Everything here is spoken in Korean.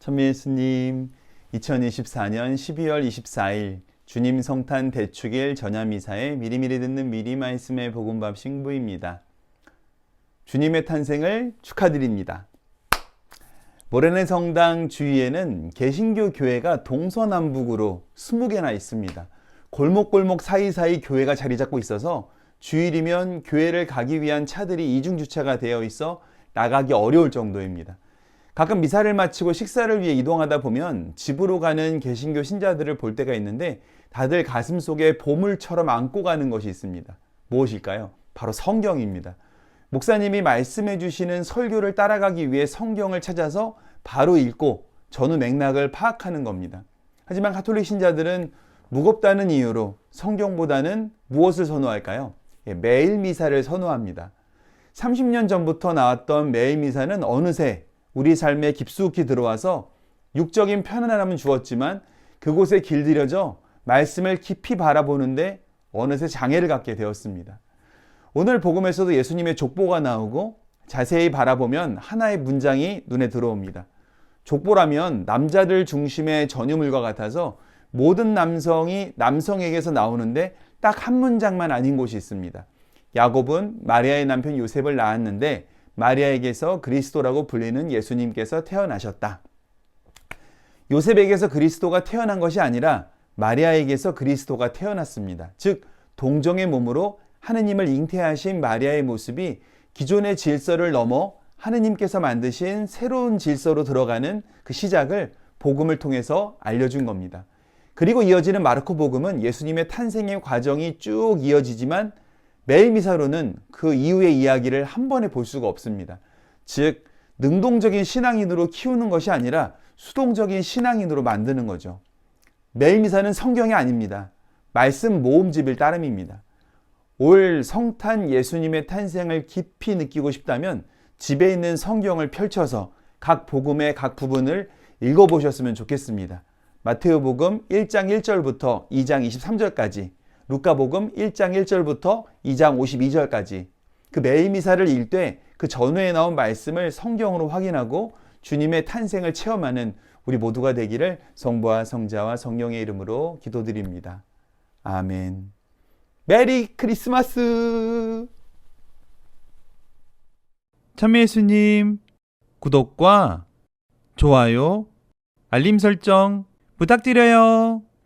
천미 예수님, 2024년 12월 24일 주님 성탄 대축일 전야미사에 미리미리 듣는 미리 말씀의 복음밥 신부입니다. 주님의 탄생을 축하드립니다. 모래내 성당 주위에는 개신교 교회가 동서남북으로 20개나 있습니다. 골목골목 사이사이 교회가 자리 잡고 있어서 주일이면 교회를 가기 위한 차들이 이중 주차가 되어 있어 나가기 어려울 정도입니다. 가끔 미사를 마치고 식사를 위해 이동하다 보면 집으로 가는 개신교 신자들을 볼 때가 있는데 다들 가슴 속에 보물처럼 안고 가는 것이 있습니다. 무엇일까요? 바로 성경입니다. 목사님이 말씀해 주시는 설교를 따라가기 위해 성경을 찾아서 바로 읽고 전후 맥락을 파악하는 겁니다. 하지만 가톨릭 신자들은 무겁다는 이유로 성경보다는 무엇을 선호할까요? 예, 매일 미사를 선호합니다. 30년 전부터 나왔던 매일 미사는 어느새 우리 삶에 깊숙이 들어와서 육적인 편안함은 주었지만 그곳에 길들여져 말씀을 깊이 바라보는데 어느새 장애를 갖게 되었습니다. 오늘 복음에서도 예수님의 족보가 나오고 자세히 바라보면 하나의 문장이 눈에 들어옵니다. 족보라면 남자들 중심의 전유물과 같아서 모든 남성이 남성에게서 나오는데 딱 한 문장만 아닌 곳이 있습니다. 야곱은 마리아의 남편 요셉을 낳았는데 마리아에게서 그리스도라고 불리는 예수님께서 태어나셨다. 요셉에게서 그리스도가 태어난 것이 아니라 마리아에게서 그리스도가 태어났습니다. 즉, 동정의 몸으로 하느님을 잉태하신 마리아의 모습이 기존의 질서를 넘어 하느님께서 만드신 새로운 질서로 들어가는 그 시작을 복음을 통해서 알려준 겁니다. 그리고 이어지는 마르코 복음은 예수님의 탄생의 과정이 쭉 이어지지만 매일 미사로는 그 이후의 이야기를 한 번에 볼 수가 없습니다. 즉, 능동적인 신앙인으로 키우는 것이 아니라 수동적인 신앙인으로 만드는 거죠. 매일 미사는 성경이 아닙니다. 말씀 모음집일 따름입니다. 올 성탄 예수님의 탄생을 깊이 느끼고 싶다면 집에 있는 성경을 펼쳐서 각 복음의 각 부분을 읽어보셨으면 좋겠습니다. 마테오복음 1장 1절부터 2장 23절까지, 루카복음 1장 1절부터 2장 52절까지 그 매일 미사를 읽되 그 전후에 나온 말씀을 성경으로 확인하고 주님의 탄생을 체험하는 우리 모두가 되기를 성부와 성자와 성령의 이름으로 기도드립니다. 아멘. 메리 크리스마스! 참예수님 구독과 좋아요, 알림 설정 부탁드려요.